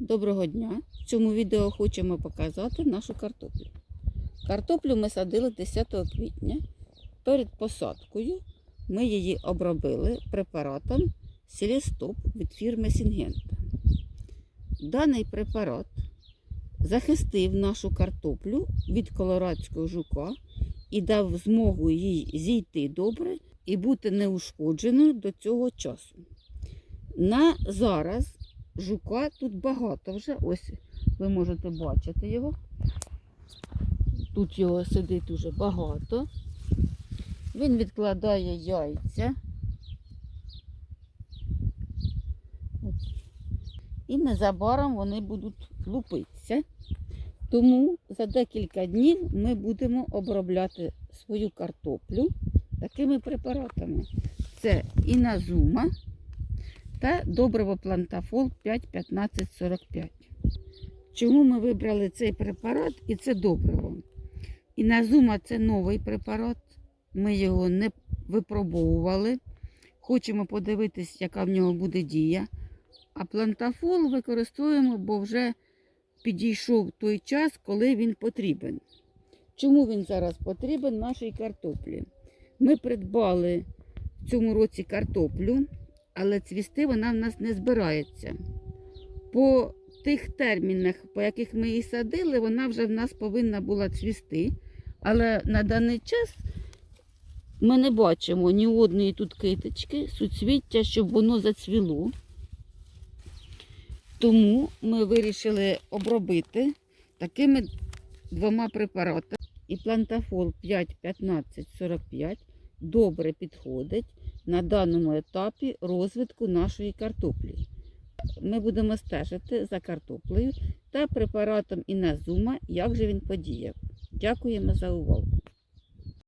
Доброго дня! В цьому відео хочемо показати нашу картоплю. Картоплю ми садили 10 квітня. Перед посадкою ми її обробили препаратом Селістоп від фірми Сінгента. Даний препарат захистив нашу картоплю від колорадського жука і дав змогу їй зійти добре і бути неушкодженою до цього часу. На зараз жука тут багато вже. Ось ви можете бачити його. Тут його сидить уже багато. Він відкладає яйця. І незабаром вони будуть лупитися. Тому за декілька днів ми будемо обробляти свою картоплю такими препаратами. Це іназума та добриво плантафол 5-15-45. Чому ми вибрали цей препарат і це добриво? Іназума це новий препарат. Ми його не випробовували. Хочемо подивитись, яка в нього буде дія. А плантафол використовуємо, бо вже підійшов той час, коли він потрібен. Чому він зараз потрібен нашій картоплі? Ми придбали в цьому році картоплю, але цвісти вона в нас не збирається. По тих термінах, по яких ми її садили, вона вже в нас повинна була цвісти. Але на даний час ми не бачимо ні одної тут киточки, суцвіття, щоб воно зацвіло. Тому ми вирішили обробити такими двома препаратами. І плантафол 5-15-45 добре підходить на даному етапі розвитку нашої картоплі. Ми будемо стежити за картоплею та препаратом іназума, як же він подіяв. Дякуємо за увагу.